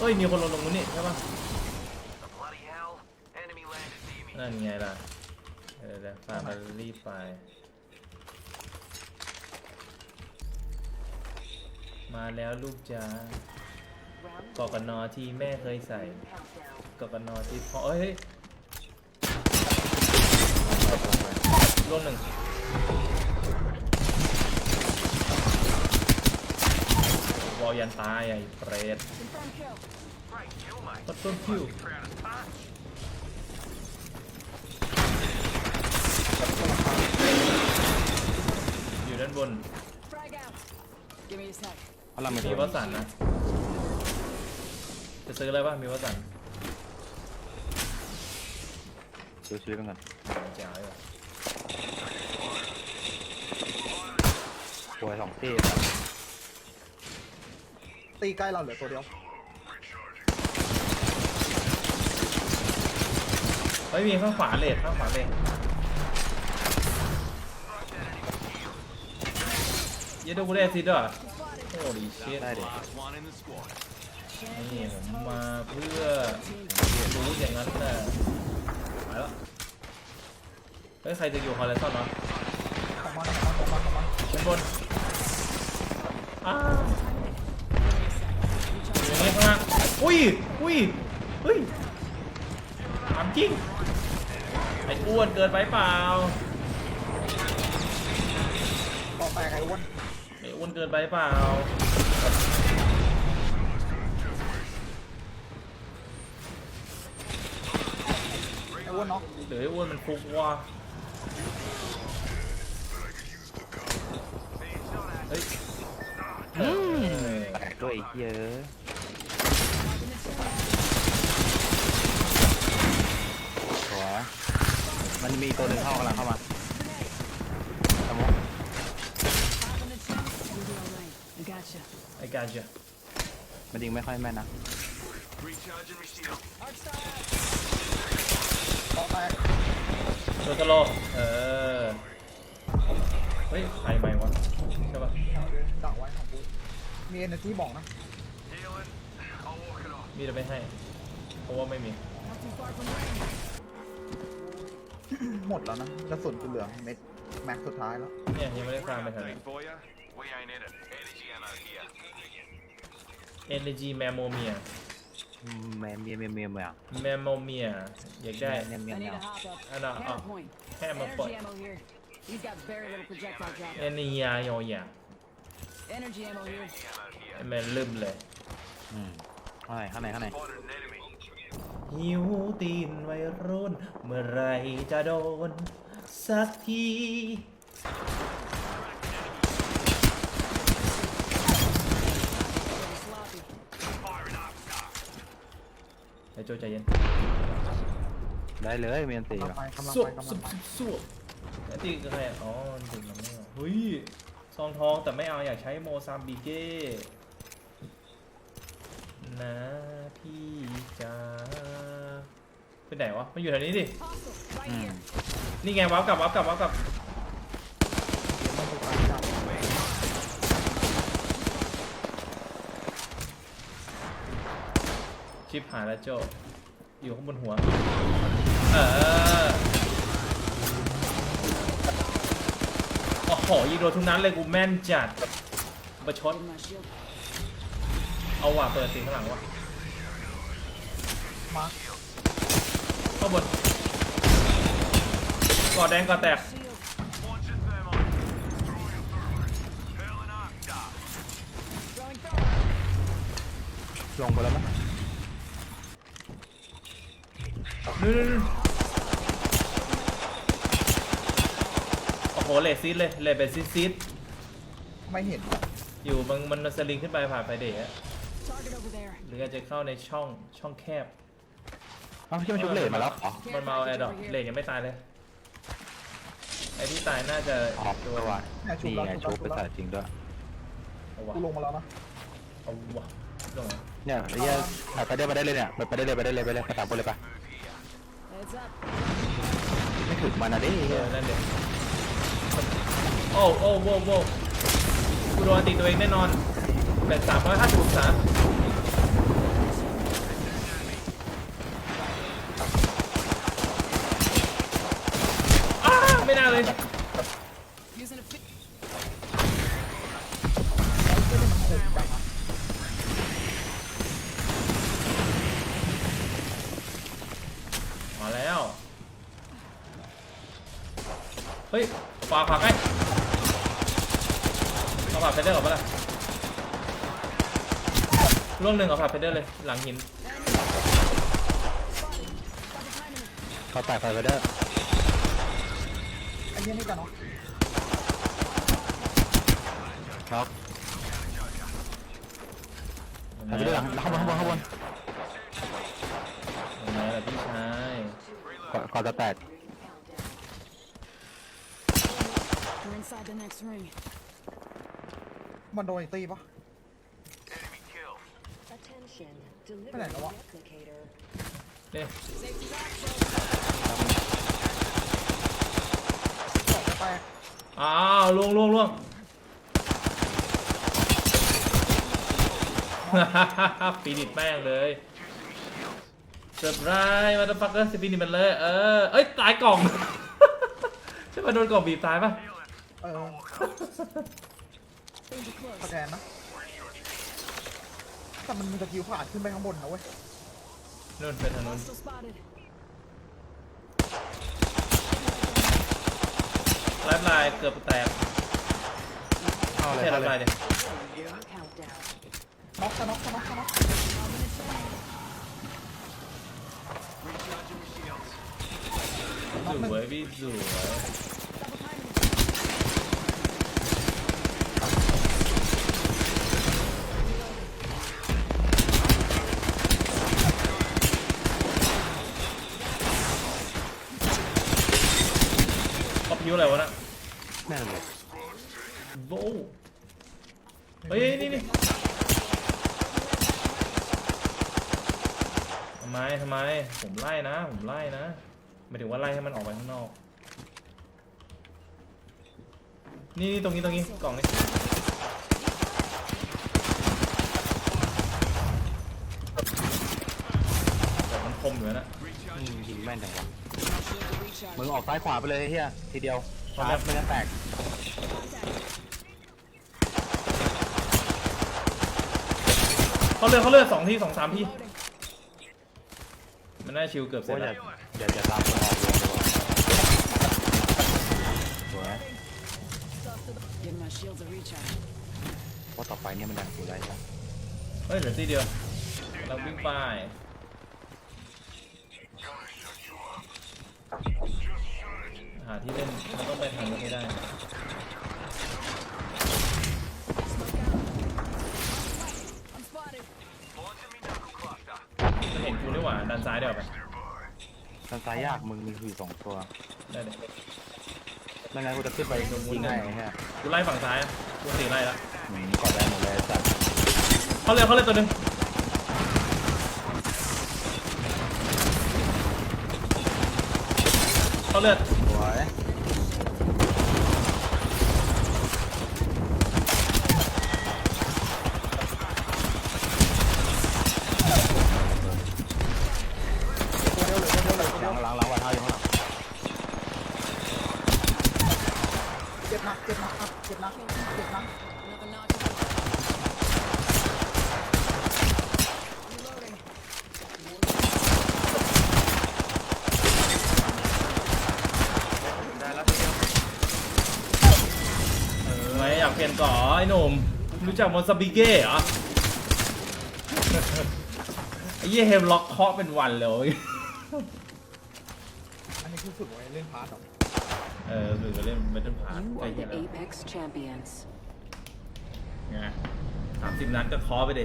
เอ้ยมีคนลงตรงนู้นนี่ใช่ปะนั่นไงล่ะเดี๋ยวเดี๋ยวฟาร์มรีบไปมาแล้วลูกจ้ากอกนอที่แม่เคยใส่กอกนอที่พ่อเอ้ยเฮ้ยลงหนึ่งวอลยันตายไอ้เปรต ต้นต้นคิว Proud as punch. อยู่ด้านบน Frag out. Give me a sec. เอาละไม่มีถูกวัสันต์นะ จะซื้ออะไรป่ะมีวัสันต์ดูชีวิตมันก่อนจ๋าอยู่ป่วยสองที่ตีใกล้เราเหลือตัวเดียว เฮ้ยมีข้างขวาเลทข้างขวาเลทเยดูกูได้ซิดด้วยโอ้ดีเชิดได้ดิ Last one in the squad. นี่ผมมาเพื่อรู้อย่างนั้นแหละไปแล้วเฮ้ยใครจะอยู่ฮอลเลนซันวะของมันของมันของมันของมันชั้นบนอ้าวอย่างนี้ข้างล่างอุ้ยอุ้ยเฮ้ย ถามจริง ไอ้อ้วนเกินไปเปล่า ต่อแตกไอ้อ้วนไอ้อ้วนเกินไปเปล่า ไอ้อ้วนเนาะหรือไอ้อ้วนมันฟุกวะเฮ้ยเออแตกด้วยไอ้เหี้ยอะ หัว มันมีตัวหนึ่งเข้ากำลังเข้ามาสมอง Five on the chin. You'll be all right. I gotcha. ไอ้การจะมันยิงไม่ค่อยแม่นนะ Recharging my shield. ต่อแตกตัวตะโลเออ เฮ้ยใครใหม่วะใช่ปะดักไว้ของกูมีเอเนจีบอกนะ Healing. I'll walk it off. มีจะไม่ให้เพราะว่าไม่มี Not too far from range. หมดแล้วนะกระสุนกูเหลือเม็ดแม็กสุดท้ายแล้ว เนี่ยยังไม่ได้ฟาร์มไปทัน Update for you. We ain't in it. Energy ammo here. Energy Mammonia แมนเมียเมียเมียเมีย Mammonia อยากได้ เมียเมีย I เมี need ย a hop up. I know, Hammer uh, point. Hammer Energy point. ammo here. He's got very little projectile drop. เอเนียโยอยา Energy ammo here. Energy ammo here. แม่ลืมเลยอืมข้างในข้างในข้างใน Spotted an enemy. หิวตีนวัยรุ่น เมื่อไหรจะโดน สักที Pretty sloppy. Firing up. ไอ้โจใจเย็นได้เลยเมียนตีกำลังอะไปกำลังสู้ไปกำลัสู้งไปสู้ไอ้ตีคือใครอะอ๋อดึงมันไม่เอาเฮ้ยซองทองแต่ไม่เอาอยากใช้โมซัมบิเก้ นะพี่จ้าไปไหนวะมันอยู่แถวนี้ดิ Hostile. Right อืม here. นี่ไงวับกลับวับกลับวับกลับมันสุดท้ายจับชิปหายแล้วโจอยู่ข้างบนหัว เออโอ้โหยิงโดนทุกนั้นเลยกูแม่นจัดประชด Give my shield. เอาว่ะเปิดสีข้างหลังว่ะมาร์คข้างบนกอดแดงกอดแตก Shield. Launching thermite. Hurling up. Duh. Throwing thermite. ลงไปแล้วมั้ยนู่นๆโอ้โหเลดซีดเลยเลดเป็นซีดซีดไม่เห็น อยู่มันมันสลิงขึ้นไปผ่านไฟเดย์อะ Target over there. หรืออาจจะเข้าในช่องช่องแคบเอ้าที่มันชุบเลทมาแล้วเหรอ มันมาเอาแอร์ดรอปเลดยังไม่ตายเลย ไอ้ที่ตายน่าจะออกตัตัววว่ะแม่ชุบนี่แล้วไงชุชุบบไปแล้วใส่จริงด้วย เอาวะกูลงมาแล้วนะเอาวะลงมาเนี่ยไอ้เหี้ยอะไปได้ไปได้เลยเนี่ยไปไปได้เลยไปได้เลยไปเลยไปตามบนเลยไป Heads up. ไม่ถึงมันนะดิเออนั่นเด็กโอ้โอ้โว้โว้กูโดนติดตัวเองแน่นอนแปดสามร้อยห้าสิบองศ ไม่น่าเลยมาแล้ว เฮ้ยขวาขวาให้เอาผ่กเพเดอร์ออกมาละล่วงหนึ่งเอาผ่กเพเดอร์เลย หลังหินเขาแตกไฟเดอร์ อ้เหี้ยนี่กันเนาะน็อกไฟไปเด้อหลังข้างบนข้างบนข้างบนยังไงล่ะพี่ชายก่อนก่อนจะแตก We're inside the next ring. มันโดนไอ้ตีปะ Enemy killed. Attention, Cái này delivery nó bỏ- replicator. เนี่ย สองแตก อ้าวล่วงล่วงล่วงปีนิดแม่งเลยเซอร์ไพรส์มาตฟักเกอร์สปีนิดมันเลยเออเอ้ยตายกล่องใช่ป่ะโดนกล่องบีบตายป่ะเออ Danger close. สแกนนะแต่มันมีสกิลผ่านขึ้นไปข้างบนนะเว้ยนู่นไปทางนู้น Hostile spotted. ไลฟ์ไลน์เกือบแตกเข้าเลยใช่ไลเข้าฟ์เลไลยน์ดิ Countdown. น็อกจะน็อกจะน็อกจะน็อกสวยพี่สวย เขาพิวอะไรวะน่ะแน่นเลยโว้วเฮ้ยนี่นี่ทำไมทำไม ผมไล่นะ ผมไล่นะหมายถึงว่าไล่ให้มันออกไปข้างนอก นี่นี่ตรงนี้ตรงนี้กล่องนี้แต่มันคมอยู่นะอืมยิงแม่นจังวะ มึงออกซ้ายขวาไปเลยไอ้เฮียทีเดียวชาร์จไม่งั้นแตกเขาเลือกเขาเลือกสองที่สองสามที่ มันน่าชิวเกือบเสร็โอ้จยอแล้ย่าวอย่าอย่าตามมึงออกวงเลยว่ะสวย Give my shields a recharge. เพราะต่อไปเนี่ยมันดังอยู่แล้วใช่ไหมเฮ้ยเหลือที่เดียวเราวิ่งไป หาที่เล่นเราต้องไปทางนี้ให้ได้ I'm spotted. Bullets in me knuckle cluster. มันเห็นกูนี่หว่าด้านซ้ายเดี๋ยวไปทางซ้ายยากมึงมีคือสองตัวได้เลยไม่งั้นกูจะขึ้นไปยิงให้ไอ้เฮียกูไล่ฝั่งซ้ายอะกูสี่ไล่ละอืมกอดได้หมดเลยไอ้สัตว์เขาเลือกเขาเลือกตัวหนึ่ง เขาเลือกสวยตัวเดียวเลยตัวเดียวเลยตัวหเดีลัยวงหลังหลังวันเท้าอยู่ข้างหลังเจ็บหนักเจ็บหนักครับเจ็บหนักเจ็บหนัก Another knock. Reloading. ได้แล้วทีเดียว เอ อไม่อยากเปลี่ยนก่อไอ้หนุ่มรู้จักมอนซาบิเก้เหรอไอ้เหี้ยเฮมล็อกเคาะเป็นวันเลยอันนี้คือฝึกไว้เล่นพาร์ทเหรอเออหรือก็เล่นเมทัลพาร์ You ใจ are เย็น the แล้ว Apex champions. ไงสามสิบนัดก็เคาะไปดิ